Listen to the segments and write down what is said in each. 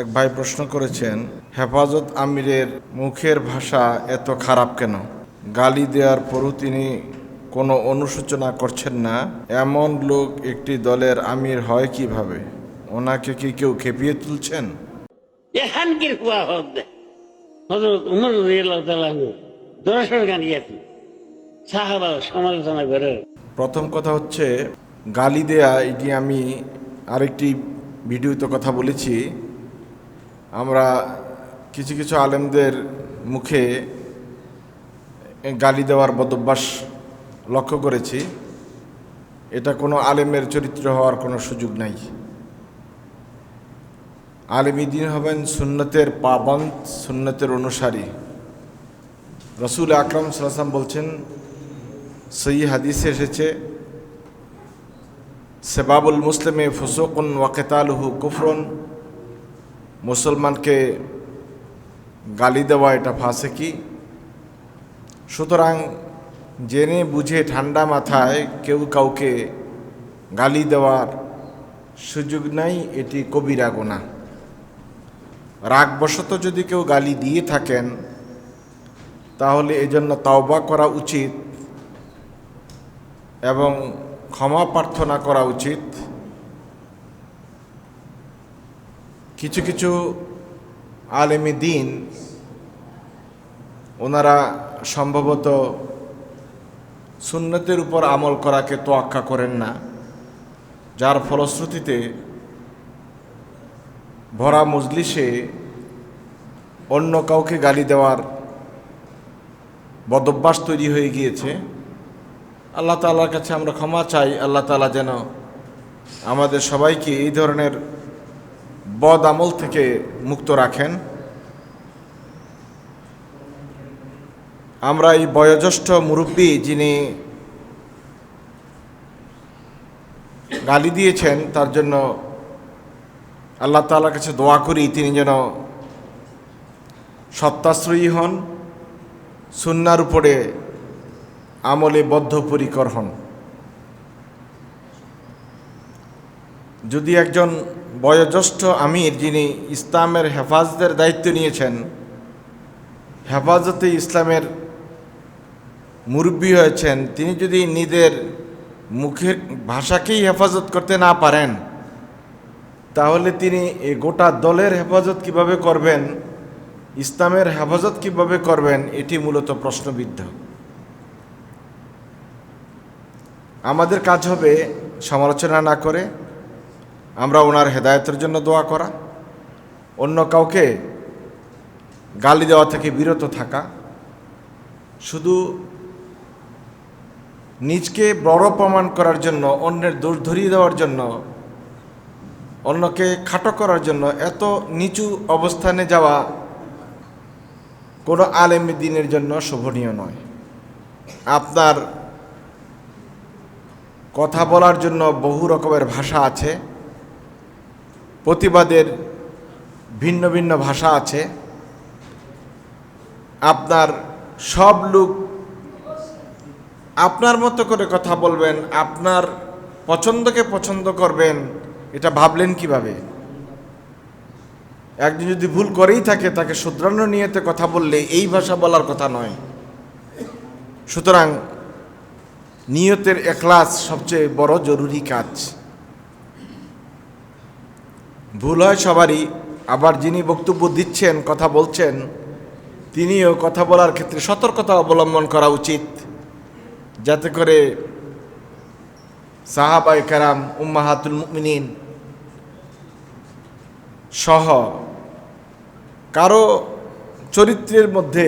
এক ভাই প্রশ্ন করেছেন হেফাজত আমিরের মুখের ভাষা এত খারাপ কেন? গালি দেওয়ার পরও তিনি কোনো অনুশোচনা করছেন না। এমন লোক একটি দলের আমির হয় কীভাবে? ওনাকে কি কেউ খেপিয়ে তুলছেন? এখানকার কুয়া হদ হজরত উমর দর্শন গান গিয়েছেন। সাহাবা সমালোচনা করে। প্রথম কথা হচ্ছে গালি দেয়া এটি আমি আরেকটি ভিডিওতে কথা বলেছি। আমরা কিছু কিছু আলেমদের মুখে গালি দেওয়ার বদভ্যাস লক্ষ্য করেছি। এটা কোনো আলেমের চরিত্র হওয়ার কোনো সুযোগ নাই। আলেমী দিন হবেন সুন্নতের পাবন্ত সুন্নতের অনুসারী। রসুল আকরম সাল্লাম বলছেন সই হাদিসে এসেছে, সেবাবুল মুসলিমে ফুসুকুন ওয়াকেতালহু কুফরন মুসলমানকে গালি দেওয়া এটা ফাঁসে কি? সুতরাং জেনে বুঝে ঠান্ডা মাথায় কেউ কাউকে গালি দেওয়ার সুযোগ নাই, এটি কবিরা গোনা। রাগবশত যদি কেউ গালি দিয়ে থাকেন, তাহলে এজন্য তাওবা করা উচিত এবং ক্ষমা প্রার্থনা করা উচিত। কিছু কিছু আলেমী দিন ওনারা সম্ভবত সুন্নতের উপর আমল করাকে তোয়াক্কা করেন না, যার ফলশ্রুতিতে ভরা মজলিসে অন্য কাউকে গালি দেওয়ার বদভ্যাস তৈরি হয়ে গিয়েছে। আল্লাহ তালার কাছে আমরা ক্ষমা চাই। আল্লাহ তালা যেন আমাদের সবাইকে এই ধরনের বদ আমল থেকে মুক্ত রাখেন। আমরা এই বয়োজ্যেষ্ঠ মুরব্বী যিনি গালি দিয়েছেন, তার জন্য আল্লাহ তালার কাছে দোয়া করি, তিনি যেন সত্যাশ্রয়ী হন, সুন্নার উপরে আমলে বদ্ধপরিকর হন। যদি একজন বয়োজ্যেষ্ঠ আমির যিনি ইসলামের হেফাজতের দায়িত্ব নিয়েছেন, হেফাজতে ইসলামের মুরব্বী হয়েছেন, তিনি যদি নিজের মুখের ভাষাকেই হেফাজত করতে না পারেন, তাহলে তিনি এই গোটা দলের হেফাজত কীভাবে করবেন, ইসলামের হেফাজত কীভাবে করবেন, এটি মূলত প্রশ্নবিদ্ধ। আমাদের কাজ হবে সমালোচনা না করে আমরা ওনার হেদায়তের জন্য দোয়া করা। অন্য কাউকে গালি দেওয়া থেকে বিরত থাকা। শুধু নিজকে বড় প্রমাণ করার জন্য, অন্যের দোষ ধরিয়ে দেওয়ার জন্য, অন্যকে খাটো করার জন্য এত নিচু অবস্থানে যাওয়া কোনো আলেম দিনের জন্য শোভনীয় নয়। আপনার কথা বলার জন্য বহু রকমের ভাষা আছে। প্রতিবাদের ভিন্ন ভিন্ন ভাষা আছে। আপনার সব লোক আপনার মতো করে কথা বলবেন, আপনার পছন্দকে পছন্দ করবেন, এটা ভাবলেন কীভাবে? একজন যদি ভুল করেই থাকে, তাকে শুধরানো নিয়েতে কথা বললে এই ভাষা বলার কথা নয়। সুতরাং নিয়তের এখলাস সবচেয়ে বড় জরুরি কাজ। ভুল হয় সবারই। আবার যিনি বক্তব্য দিচ্ছেন, কথা বলছেন, তিনিও কথা বলার ক্ষেত্রে সতর্কতা অবলম্বন করা উচিত। যাতে করে সাহাবাই কারাম, উম্মাহাতুল মুমিনিন সহ কারও চরিত্রের মধ্যে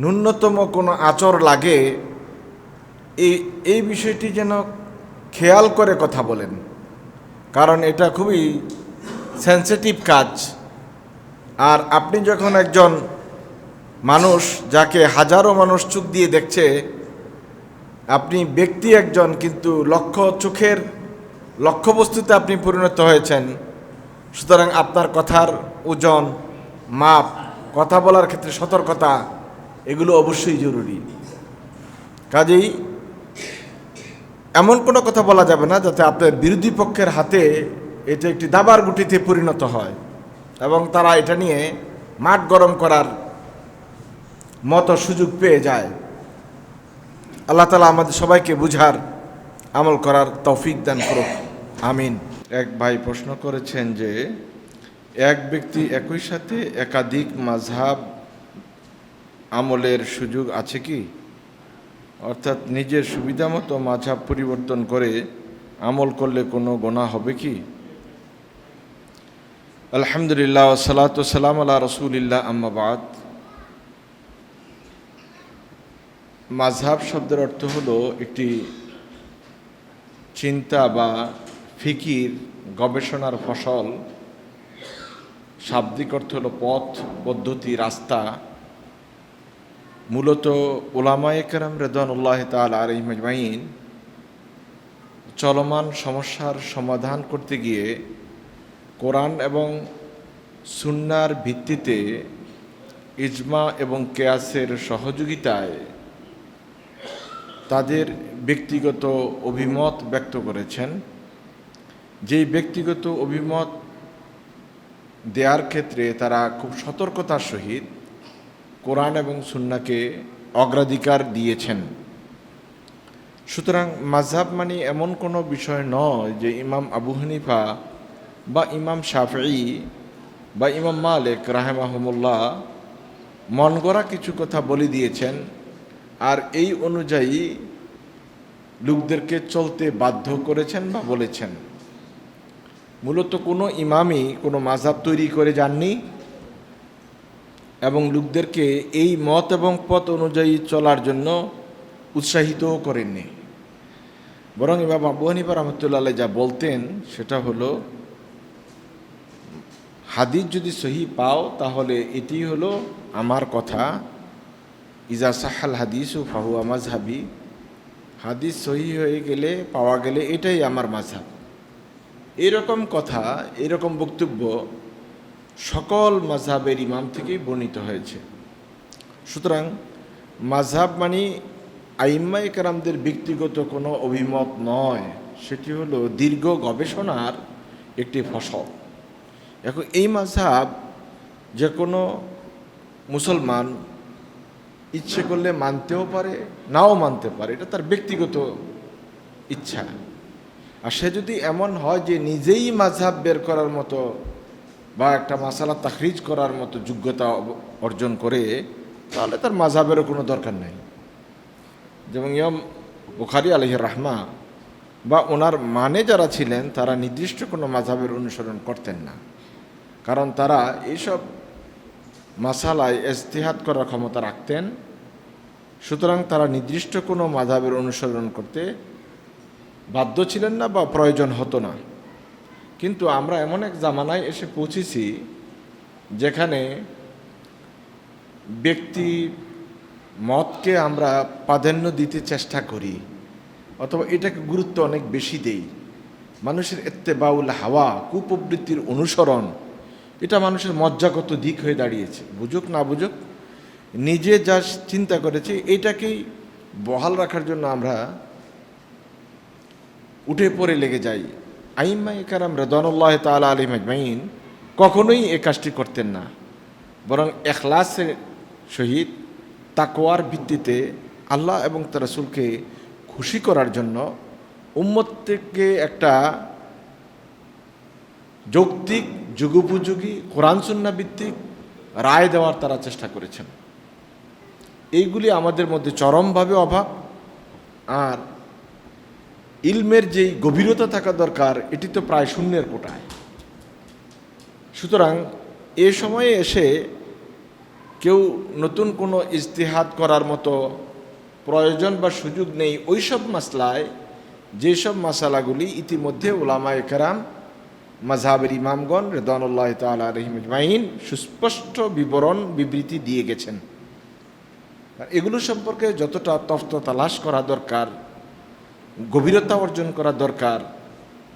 ন্যূনতম কোনো আচর লাগে, এই এই বিষয়টি যেন খেয়াল করে কথা বলেন। কারণ এটা খুবই সেন্সিটিভ কাজ। আর আপনি যখন একজন মানুষ যাকে হাজারো মানুষ চোখ দিয়ে দেখছে, আপনি ব্যক্তি একজন কিন্তু লক্ষ্য চোখের লক্ষ্যবস্তুতে আপনি পরিণত হয়েছেন। সুতরাং আপনার কথার ওজন, মাপ, কথা বলার ক্ষেত্রে সতর্কতা, এগুলো অবশ্যই জরুরি। কাজেই এমন কোনো কথা বলা যাবে না যাতে আপনার বিরোধী পক্ষের হাতে এটা একটি দাবার গুটিতে পরিণত হয় এবং তারা এটা নিয়ে মাঠ গরম করার মতো সুযোগ পেয়ে যায়। আল্লাহ তালা আমাদের সবাইকে বুঝার, আমল করার তৌফিক দান করুক। আমিন। এক ভাই প্রশ্ন করেছেন যে, এক ব্যক্তি একই সাথে একাধিক মাঝহাব আমলের সুযোগ আছে কি? অর্থাৎ নিজের সুবিধা মতো মাঝহাব পরিবর্তন করে আমল করলে কোনো গোনা হবে কি? আলহামদুলিল্লাহ সালাত সালাম আল্লাহ রসুলিল্লাহ আম্মাবাদ মাঝহাব শব্দের অর্থ হলো একটি চিন্তা বা ফিকির, গবেষণার ফসল। শাব্দিক অর্থ হলো পথ, পদ্ধতি, রাস্তা। মূলত ওলামায়ে কেরাম রেদানুল্লাহ তাল আর মজমাইন চলমান সমস্যার সমাধান করতে গিয়ে কোরআন এবং সুন্নার ভিত্তিতে ইজমা এবং কেয়াসের সহযোগিতায় তাদের ব্যক্তিগত অভিমত ব্যক্ত করেছেন। যেই ব্যক্তিগত অভিমত দেওয়ার ক্ষেত্রে তারা খুব সতর্কতার সহিত কোরআন এবং সুন্নাকে অগ্রাধিকার দিয়েছেন। সুতরাং মাঝহাব মানে এমন কোনো বিষয় নয় যে ইমাম আবু হানিফা বা ইমাম শাফি বা ইমাম মালিক রাহেমাহমুল্লাহ মন গড়া কিছু কথা বলে দিয়েছেন আর এই অনুযায়ী লোকদেরকে চলতে বাধ্য করেছেন বা বলেছেন। মূলত কোনো ইমামই কোনো মাঝহাব তৈরি করে যাননি এবং লোকদেরকে এই মত এবং পথ অনুযায়ী চলার জন্য উৎসাহিতও করেননি। বরং ইমাম আবু হানিফা রহমতুল্লাহ যা বলতেন সেটা হলো হাদিস যদি সহি পাও, তাহলে এটি হলো আমার কথা। ইজা সাহাল হাদিস ফাহুয়া মাজহাবি হাদিস সহি হয়ে গেলে, পাওয়া গেলে এটাই আমার মাঝহাব এরকম কথা, এরকম বক্তব্য সকল মাঝহাবের ইমাম থেকেই বর্ণিত হয়েছে। সুতরাং মাঝহাব মানে আইম্মা একরামদের ব্যক্তিগত কোনো অভিমত নয়। সেটি হলো দীর্ঘ গবেষণার একটি ফসল। এখন এই মাঝহাব যে কোনো মুসলমান ইচ্ছে করলে মানতেও পারে, নাও মানতে পারে, এটা তার ব্যক্তিগত ইচ্ছা। আর সে যদি এমন হয় যে নিজেই মাঝহাব বের করার মতো বা একটা মাসালা তাখরিজ করার মতো যোগ্যতা অর্জন করে, তাহলে তার মাঝহাবেরও কোনো দরকার নেই। যেমন ইয়ম বুখারি আলহ রাহমা বা ওনার মানে যারা ছিলেন, তারা নির্দিষ্ট কোনো মাঝহাবের অনুসরণ করতেন না। কারণ তারা এইসব মাসালায় এস্তেহাত করার ক্ষমতা রাখতেন। সুতরাং তারা নির্দিষ্ট কোনো মাধাবের অনুসরণ করতে বাধ্য ছিলেন না বা প্রয়োজন হতো না। কিন্তু আমরা এমন এক জামানায় এসে পৌঁছেছি যেখানে ব্যক্তি মতকে আমরা প্রাধান্য দিতে চেষ্টা করি অথবা এটাকে গুরুত্ব অনেক বেশি দেই। মানুষের এত্তেবাউল হাওয়া, কুপ্রবৃত্তির অনুসরণ এটা মানুষের মজ্জাগত দিক হয়ে দাঁড়িয়েছে। বুঝুক না বুঝুক, নিজে যা চিন্তা করেছে, এটাকেই বহাল রাখার জন্য আমরা উঠে পড়ে লেগে যাই। আইম্মাই কারাম রেদানুল্লাহ তালা আলী মাজমাইন কখনোই এ কাজটি করতেন না। বরং এখলাসের সহিত তাকোয়ার ভিত্তিতে আল্লাহ এবং তার রাসূলকে খুশি করার জন্য উম্মতকে একটা যৌক্তিক, যুগোপযোগী, কোরআন সুন্না ভিত্তিক রায় দেওয়ার তারা চেষ্টা করেছেন। এইগুলি আমাদের মধ্যে চরমভাবে অভাব। আর ইলমের যেই গভীরতা থাকা দরকার, এটি তো প্রায় শূন্যের কোটায়। সুতরাং এ সময়ে এসে কেউ নতুন কোনো ইজতিহাদ করার মতো প্রয়োজন বা সুযোগ নেই। ওইসব মাসলায় যেসব মাসালাগুলি ইতিমধ্যে ওলামায় কেরাম মাঝহাবের ইমামগণ রেদানুল্লাহ তাল রহিমাইন সুস্পষ্ট বিবরণ, বিবৃতি দিয়ে গেছেন। এগুলো সম্পর্কে যতটা তফত তালাশ করা দরকার, গভীরতা অর্জন করা দরকার,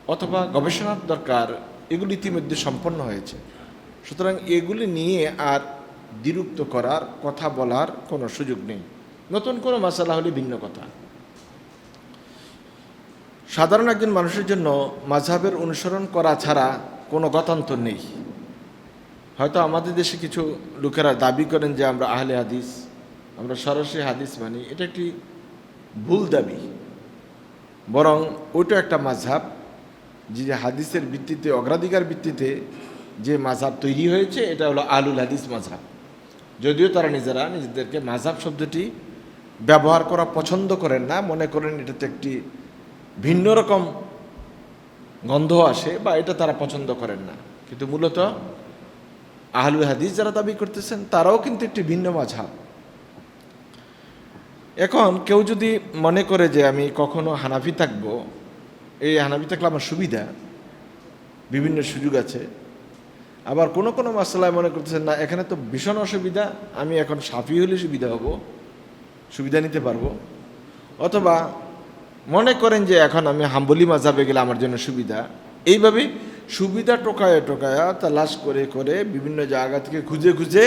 অথবা গবেষণার দরকার, এগুলি ইতিমধ্যে সম্পন্ন হয়েছে। সুতরাং এগুলি নিয়ে আর দ্বিরুক্ত করার, কথা বলার কোনো সুযোগ নেই। নতুন কোনো মশালা হলে ভিন্ন কথা। সাধারণ একজন মানুষের জন্য মাঝহাবের অনুসরণ করা ছাড়া কোনো গতান্তর নেই। হয়তো আমাদের দেশে কিছু লোকেরা দাবি করেন যে আমরা আহলে হাদিস, আমরা সরাসরি হাদিস মানি। এটা একটি ভুল দাবি। বরং ওইটা একটা মাঝহাব যে যে হাদিসের ভিত্তিতে, অগ্রাধিকার ভিত্তিতে যে মাঝহাব তৈরি হয়েছে, এটা হলো আলুল হাদিস মাঝহাব। যদিও তারা নিজেরা নিজেদেরকে মাঝহাব শব্দটি ব্যবহার করা পছন্দ করেন না, মনে করেন এটাতে একটি ভিন্ন রকম গন্ধ আসে বা এটা তারা পছন্দ করেন না। কিন্তু মূলত আহলুল হাদিস যারা দাবি করতেছেন, তারাও কিন্তু একটি ভিন্ন মাঝহাব। এখন কেউ যদি মনে করে যে আমি কখনো হানাফি থাকব, এই হানাফি থাকলে আমার সুবিধা, বিভিন্ন সুযোগ আছে। আবার কোনো কোনো মাসালায় মনে করতেছেন, না, এখানে তো ভীষণ অসুবিধা, আমি এখন সাফি হলে সুবিধা হব, সুবিধা নিতে পারব। অথবা মনে করেন যে এখন আমি হাম্বলি মাঝাবে গেলে আমার জন্য সুবিধা। এইভাবে সুবিধা টোকায় টোকায়া তালাশ করে করে বিভিন্ন জায়গা থেকে খুঁজে খুঁজে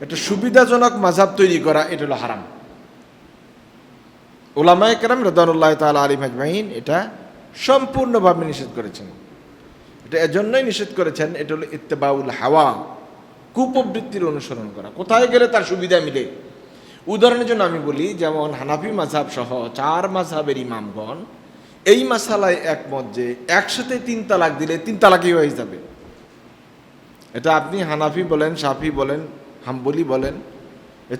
একটা সুবিধাজনক মাঝাব তৈরি করা, এটা হলো হারাম। ওলামায় কেরাম রদানুল্লাহ তাল আলী মাজমাইন এটা সম্পূর্ণভাবে নিষেধ করেছেন। এটা এজন্যই নিষেধ করেছেন, এটা হলো ইত্তেবাউল হাওয়া, কুপবৃত্তির অনুসরণ করা। কোথায় গেলে তার সুবিধা মিলে? উদাহরণের জন্য আমি বলি, যেমন হানাফি মাঝাব সহ চার মাঝাবের ইমামগণ, এই মাসালায় একমত যে একসাথে তিন তালাক দিলে তিন তালাকই হয়ে যাবে। এটা আপনি হানাফি বলেন সাফি বলেন, হাম্বলি বলেন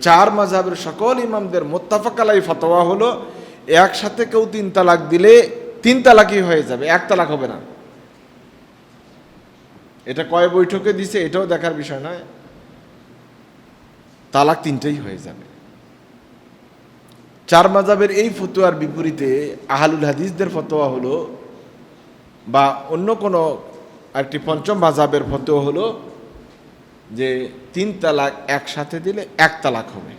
চার মাঝাবের সকল ইমামদের মোত্তাফাকালাই ফতোয়া হলো, একসাথে কেউ তিন তালাক দিলে তিন তালাকই হয়ে যাবে, এক তালাক হবে না। এটা কয় বৈঠকে দিছে এটাও দেখার বিষয় নয়। তালাক তিনটেই হয়ে যাবে। চার মাজাবের এই ফতোয়ার বিপরীতে আহালুল হাদিসদের ফতোয়া হলো বা অন্য কোনো একটি পঞ্চম মাজাবের ফতোয়া হলো যে তিন তালাক একসাথে দিলে এক তালাক হবে।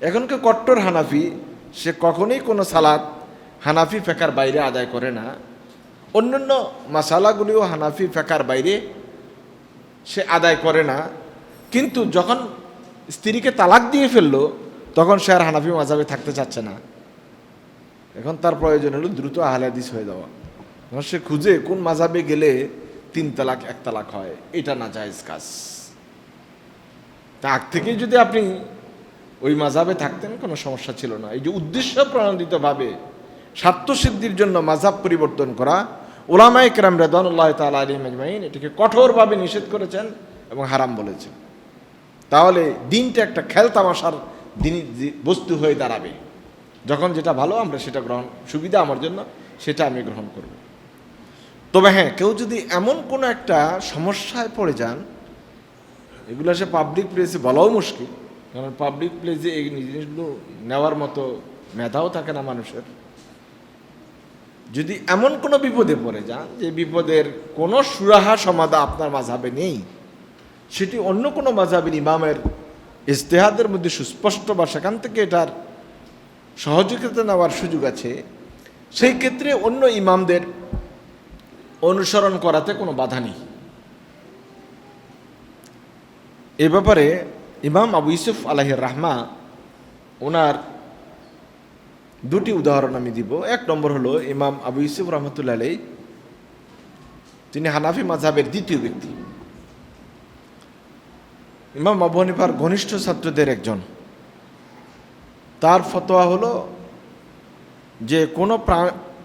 এখনকার কট্টর হানাফি, সে কখনোই কোনো সালাত হানাফি ফেকার বাইরে আদায় করে না। অন্যান্য মাসালাগুলিও হানাফি ফেকার বাইরে সে আদায় করে না। কিন্তু যখন স্ত্রীকে তালাক দিয়ে ফেলল তখন সে আর হানাফি মাজাবে থাকতে চাচ্ছে না। এখন তার প্রয়োজন হলো দ্রুত আহলাদিস হয়ে যাওয়া। এখন সে খুঁজে কোন মাজাবে গেলে তিন তালাক, এক তালাক হয়, এটা না জায়েজ কাজ। তা আগ থেকেই যদি আপনি ওই মাজাবে থাকতেন, কোনো সমস্যা ছিল না। এই যে উদ্দেশ্য প্রণোদিতভাবে স্বার্থসিদ্ধির জন্য মাঝাব পরিবর্তন করা ওলামাই কেরাম রেদানুল্লাহ তাল আলী মাজমাইন এটিকে কঠোরভাবে নিষেধ করেছেন এবং হারাম বলেছেন। তাহলে দিনটা একটা খেল তামাশার দিন বস্তু হয়ে দাঁড়াবে। যখন যেটা ভালো, আমরা সেটা গ্রহণ, সুবিধা আমার জন্য, সেটা আমি গ্রহণ করব। তবে হ্যাঁ কেউ যদি এমন কোনো একটা সমস্যায় পড়ে যান, এগুলো সে পাবলিক প্লেসে বলাও মুশকিল, কারণ পাবলিক প্লেসে এই জিনিসগুলো নেওয়ার মতো মেধাও থাকে না মানুষের। যদি এমন কোনো বিপদে পড়ে যান, যে বিপদের কোনো সুরাহা সমাধা আপনার মাঝাবে নেই, সেটি অন্য কোনো মাঝাবের ইমামের ইজতেহাদের মধ্যে সুস্পষ্ট বা সেখান থেকে এটার সহযোগিতা নেওয়ার সুযোগ আছে, সেই ক্ষেত্রে অন্য ইমামদের অনুসরণ করাতে কোনো বাধা নেই। এ ব্যাপারে ইমাম আবু ইউসুফ আলাহির রাহমা ওনার দুটি উদাহরণ আমি দিব। এক নম্বর হলো ইমাম আবু ইউসুফ রহমতুল্লাহ আলাই তিনি হানাফি মাঝাবের দ্বিতীয় ব্যক্তি। ইমাম আবু হানিফার ঘনিষ্ঠ ছাত্রদের একজন। তার ফতোয়া হলো যে, কোনো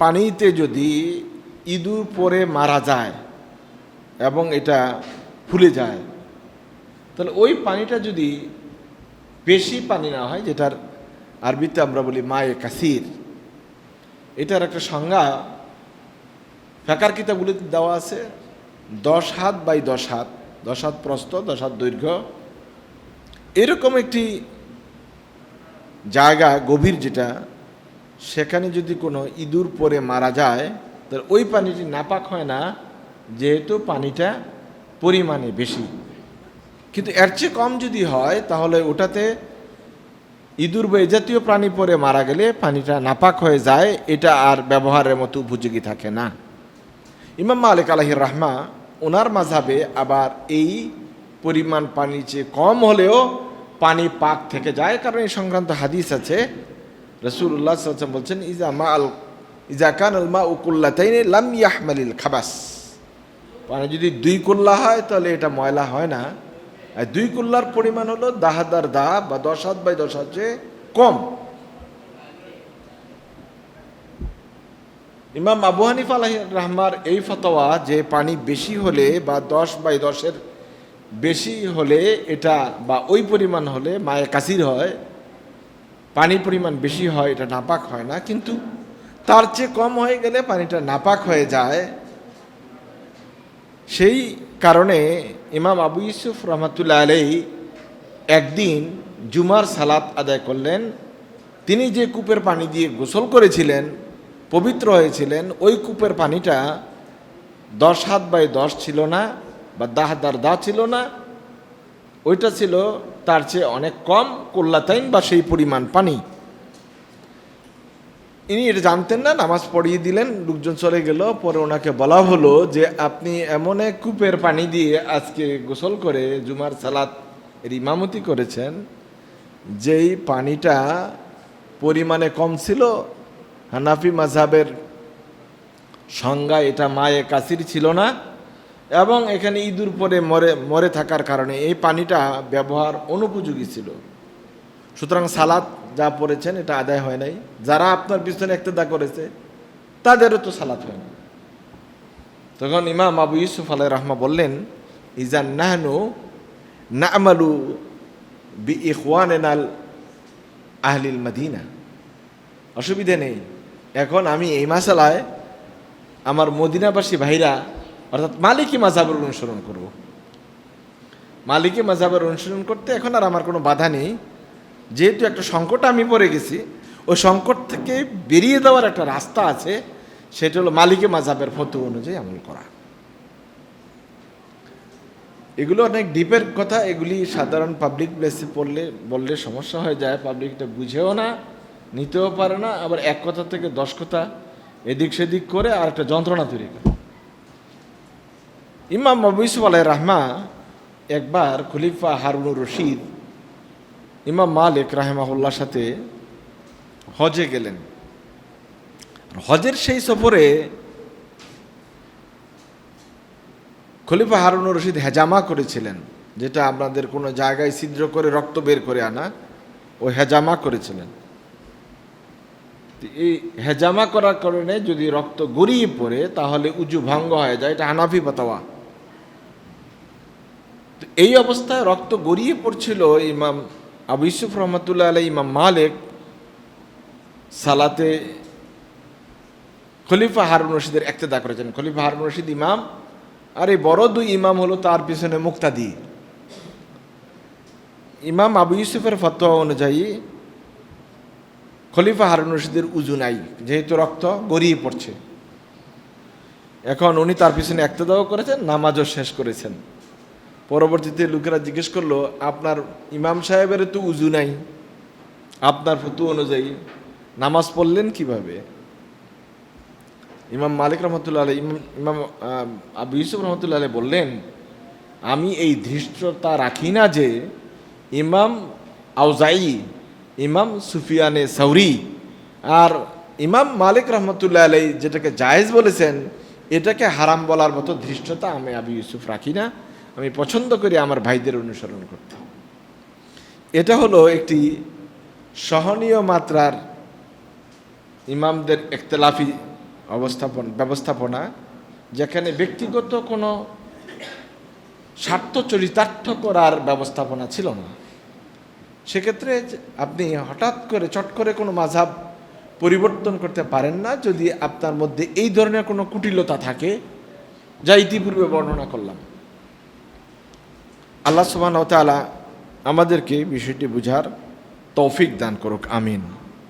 পানিতে যদি ইঁদুর পরে মারা যায় এবং এটা ফুলে যায়, তাহলে ওই পানিটা যদি বেশি পানি না হয়, যেটার আরবিতে আমরা বলি মায়ে কাসির, এটার একটা সংজ্ঞা ফেকার কিতাবগুলিতে দেওয়া আছে, দশ হাত বাই দশ হাত দশ হাত প্রস্থ, দশ হাত দৈর্ঘ্য এরকম একটি জায়গা গভীর যেটা, সেখানে যদি কোনো ইঁদুর পরে মারা যায়, তাহলে ওই পানিটি নাপাক হয় না, যেহেতু পানিটা পরিমাণে বেশি। কিন্তু এর চেয়ে কম যদি হয়, তাহলে ওটাতে ইঁদুর বা জাতীয় প্রাণী পরে মারা গেলে পানিটা নাপাক হয়ে যায়, এটা আর ব্যবহারের মতো উপযোগী থাকে না। ইমাম মালিক আলহির রাহমা, ওনার মাঝাবে আবার এই পরিমাণ পানির চেয়ে কম হলেও পানি পাক থেকে যায়। কারণ এই সংক্রান্ত হাদিস আছে। রসুল্লাহ সাল্লাম বলছেন, ইজা মা আল ইজা কান আল মা উকুল্লাতাইনে লাম ইয়াহমালিল খাবাস। পানি যদি দুই কুল্লা হয়, তাহলে এটা ময়লা হয় না। আর দুই কুল্লার পরিমাণ হলো দাহাদার দা বা দশ হাত বাই দশ হাত চেয়ে কম। ইমাম আবু হানিফ আলাহ রহমার এই ফতোয়া যে পানি বেশি হলে বা দশ বাই দশের বেশি হলে এটা বা ওই পরিমাণ হলে মায়ে কাসির হয় পানির পরিমাণ বেশি হয়, এটা নাপাক হয় না। কিন্তু তার চেয়ে কম হয়ে গেলে পানিটা নাপাক হয়ে যায়। সেই কারণে ইমাম আবু ইউসুফ রহমতুল্লাহ আলাই একদিন জুমার সালাত আদায় করলেন। তিনি যে কূপের পানি দিয়ে গোসল করেছিলেন, পবিত্র হয়েছিলেন, ওই কূপের পানিটা দশ হাত বাই দশ ছিল না। বা দাহাদার দা ছিল না, ওইটা ছিল তার চেয়ে অনেক কম, কল্লাতাইন বা সেই পরিমাণ পানি। ইনি এটা জানতেন না, নামাজ পড়িয়ে দিলেন, লোকজন চলে গেল, পরে ওনাকে বলা হলো যে আপনি এমন এক কূপের পানি দিয়ে আজকে গোসল করে জুমার সালাত এর ইমামতি করেছেন, যেই পানিটা পরিমাণে কম ছিল, হানাফি মাঝাবের সংজ্ঞা এটা মায়ে কাসির ছিল না। এবং এখানে ইঁদুর পরে মরে মরে থাকার কারণে এই পানিটা ব্যবহার অনুপযোগী ছিল। সুতরাং সালাদ যা পড়েছেন, এটা আদায় হয় নাই। যারা আপনার পিছনে একতেদা করেছে, তাদেরও তো সালাত হয় না। তখন ইমাম আবু ইউসুফ আলাই রহমা বললেন, ইজান নাহনু নামালু বি ইখওয়ানেনাল আহলিল মাদিনা। অসুবিধে নেই। এখন আমি এই মাসালায় আমার মদিনাবাসী ভাইরা অর্থাৎ মালিকি মাঝাবের অনুসরণ করব। মালিকি মাঝাবের অনুসরণ করতে এখন আর আমার কোনো বাধা নেই। যেহেতু একটা সংকট আমি পড়ে গেছি, ওই সংকট থেকে বেরিয়ে দেওয়ার একটা রাস্তা আছে, সেটা হলো মালিকে মাঝাবের ফটো অনুযায়ী আমল করা। এগুলো অনেক ডিপের কথা, এগুলি সাধারণ পাবলিক প্লেসে পড়লে, বললে সমস্যা হয়ে যায়, পাবলিকটা বুঝেও না, নিতেও পারে না, আবার এক কথা থেকে দশ কথা এদিক সেদিক করে আর একটা যন্ত্রণা তৈরি করে। ইমাম আবু ইসুফ আলাই রাহমা একবার খলিফা হারুনুর রশিদ ইমাম মালিক রাহেমাহুল্লার সাথে হজে গেলেন। হজের সেই সফরে খলিফা হারুনুর রশিদ হেজামা করেছিলেন, যেটা আপনাদের কোনো জায়গায় ছিদ্র করে রক্ত বের করে আনা, ও হেজামা করেছিলেন। এই হেজামা করার কারণে যদি রক্ত গড়িয়ে পড়ে, তাহলে উজু ভঙ্গ হয়ে যায়, এটা হানাফি পাতাওয়া তো এই অবস্থায় রক্ত গড়িয়ে পড়ছিল ইমাম আবু ইউসুফ রহমতুল্লাহ আলাই ইমাম মালিক, সালাতে খলিফা হারুন রশিদের একতেদা করেছেন। খলিফা হারুন রশিদ ইমাম, আর এই বড় দুই ইমাম হলো তার পিছনে মুক্তাদি। ইমাম আবু ইউসুফের ফতোয়া অনুযায়ী খলিফা হারুন রশিদের উজু নাই, যেহেতু রক্ত গড়িয়ে পড়ছে। এখন উনি তার পিছনে একতেদাও করেছেন, নামাজও শেষ করেছেন। পরবর্তীতে লোকেরা জিজ্ঞেস করল, আপনার ইমাম সাহেবের তো উজু নাই। আপনার ফতু অনুযায়ী নামাজ পড়লেন কীভাবে? ইমাম মালিক রহমতুল্লাহ আলাই ইমাম ইমাম আবু ইউসুফ রহমতুল্লাহ আলাই বললেন, আমি এই ধৃষ্টতা রাখি না যে ইমাম আউজাই, ইমাম সুফিয়ানে সৌরি আর ইমাম মালিক রহমতুল্লাহ আলাই যেটাকে জায়েজ বলেছেন, এটাকে হারাম বলার মতো ধৃষ্টতা আমি আবু ইউসুফ রাখি না। আমি পছন্দ করি আমার ভাইদের অনুসরণ করতে। এটা হলো একটি সহনীয় মাত্রার ইমামদের একতলাফি অবস্থাপন, ব্যবস্থাপনা, যেখানে ব্যক্তিগত কোনো স্বার্থ চরিতার্থ করার ব্যবস্থাপনা ছিল না। সেক্ষেত্রে আপনি হঠাৎ করে, চট করে কোনো মাঝাব পরিবর্তন করতে পারেন না যদি আপনার মধ্যে এই ধরনের কোনো কুটিলতা থাকে, যা ইতিপূর্বে বর্ণনা করলাম। আল্লাহ সুবাহ তালা আমাদেরকে বিষয়টি বুঝার তৌফিক দান করুক আমিন।